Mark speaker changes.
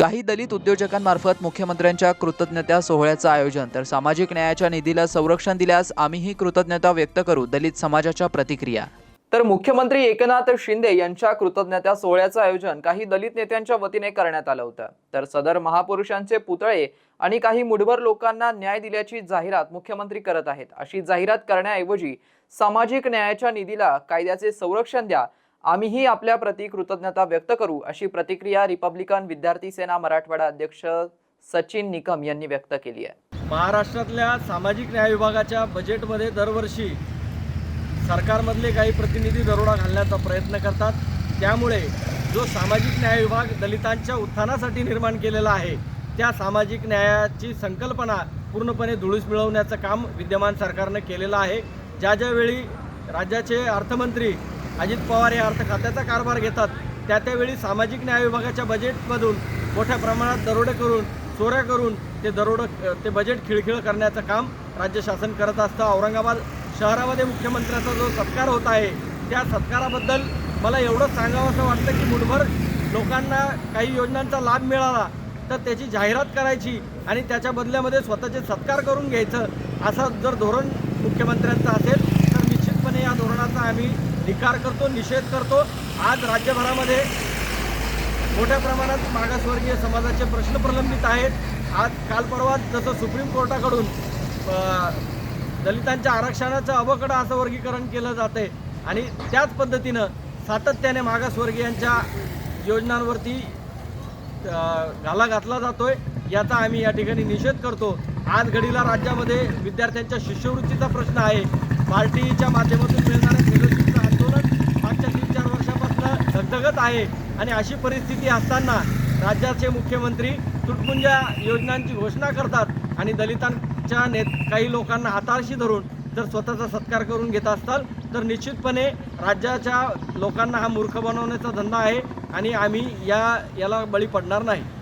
Speaker 1: काही दलित उद्योजकांमार्फत मुख्यमंत्र्यांच्या कृतज्ञता सोहळ्याचं आयोजन तर सामाजिक न्यायाच्या निधीला संरक्षण दिल्यास आम्हीही कृतज्ञता व्यक्त करू दलित समाजाच्या प्रतिक्रिया. तर मुख्यमंत्री एकनाथ शिंदे यांच्या कृतज्ञता सोहळ्याचं आयोजन काही दलित नेत्यांच्या वतीने करण्यात आलं होतं. तर सदर महापुरुषांचे पुतळे आणि काही मुठभर लोकांना न्याय दिल्याची जाहिरात मुख्यमंत्री करत आहेत. अशी जाहिरात करण्याऐवजी सामाजिक न्यायाच्या निधीला कायद्याचे संरक्षण द्या आम्हीही आपल्या प्रति कृतज्ञता व्यक्त करू अशी प्रतिक्रिया रिपब्लिकन विद्यार्थी सेना मराठवाडा अध्यक्ष सचिन निकम यांनी व्यक्त केली आहे.
Speaker 2: महाराष्ट्रातल्या सामाजिक न्याय विभागाच्या बजेटमध्ये दरवर्षी सरकारमधले काही प्रतिनिधी दरोडा घालण्याचा प्रयत्न करतात. त्यामुळे जो सामाजिक न्याय विभाग दलितांच्या उत्थानासाठी निर्माण केलेला आहे त्या सामाजिक न्यायाची संकल्पना पूर्णपणे धुळीस मिळवण्याचं काम विद्यमान सरकारनं केलेलं आहे. ज्या ज्यावेळी राज्याचे अर्थमंत्री अजित पवार हे अर्थ खात्याचा कारभार घेतात. त्या त्यावेळी सामाजिक न्याय विभागाच्या बजेटमधून मोठ्या प्रमाणात दरोडे करून चोऱ्या करून ते दरोडं ते बजेट खिळखिळ करण्याचं काम राज्य शासन करत असतं. औरंगाबाद शहरामध्ये मुख्यमंत्र्याचा जो सत्कार होत आहे त्या सत्काराबद्दल मला एवढंच सांगावं असं वाटतं की मुठभर लोकांना काही योजनांचा लाभ मिळाला तर त्याची जाहिरात करायची आणि त्याच्या बदल्यामध्ये स्वतःचे सत्कार करून घ्यायचं असं जर धोरण मुख्यमंत्र्यांचं असेल तर निश्चितपणे या धोरणाचा आम्ही निकार करतो निषेध करतो. आज राज्यभरामध्ये मोठ्या प्रमाणात मागासवर्गीय समाजाचे प्रश्न प्रलंबित आहेत. आज काल परवा जसं सुप्रीम कोर्टाकडून दलितांच्या आरक्षणाचं अवकडं असं वर्गीकरण केलं जाते आणि त्याच पद्धतीनं सातत्याने मागासवर्गीयांच्या योजनांवरती घाला घातला जातोय. याचा आम्ही या ठिकाणी निषेध करतो. आज घडीला राज्यामध्ये विद्यार्थ्यांच्या शिष्यवृत्तीचा प्रश्न आहे. पार्टीच्या माध्यमातून मिळणार आहे. आणि अशी परिस्थिती असताना राज्याचे मुख्यमंत्री तुटपुंजा योजनांची घोषणा करतात आणि दलितांच्या नेत काही लोकांना हाताळशी धरून जर स्वतःचा सत्कार करून घेत असताल तर निश्चितपणे राज्याच्या लोकांना हा मूर्ख बनवण्याचा धंदा आहे आणि आम्ही या याला बळी पडणार नाही.